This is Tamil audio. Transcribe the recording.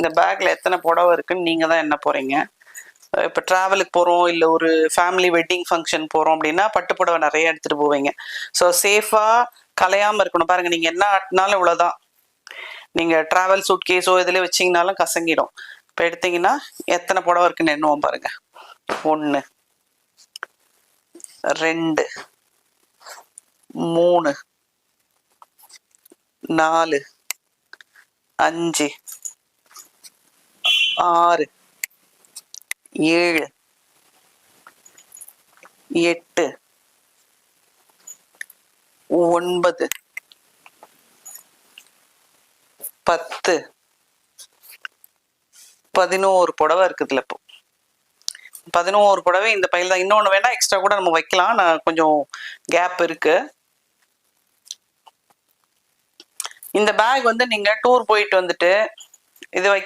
இந்த பேக்கில் எத்தனை புடவை இருக்குன்னு நீங்கள் தான் என்ன போகிறீங்க இப்போ ட்ராவலுக்கு போகிறோம் இல்லை ஒரு ஃபேமிலி வெட்டிங் ஃபங்க்ஷன் போகிறோம் அப்படின்னா பட்டு புடவை நிறைய எடுத்துகிட்டு போவீங்க. ஸோ சேஃபாக கலையாமல் இருக்கணும். பாருங்கள் நீங்கள் என்ன ஆட்டினாலும் இவ்வளோதான் நீங்கள் ட்ராவல் சூட் கேஸோ இதில் வச்சிங்கனாலும் கசங்கிடும். இப்போ எடுத்தீங்கன்னா எத்தனை புடவை இருக்குன்னு எண்ணுவோம் பாருங்கள் ஒன்று ரெண்டு மூணு நாலு அஞ்சு ஆறு ஏழு எட்டு ஒன்பது பத்து பதினோரு புடவை இருக்குதுல இப்போ. பதினோரு புடவை இந்த பையில் தான். இன்னொன்று வேணா எக்ஸ்ட்ரா கூட நம்ம வைக்கலாம். நான் கொஞ்சம் கேப் இருக்கு. இந்த பேக் வந்து நீங்க டூர் போயிட்டு வந்துட்டு இது வைக்க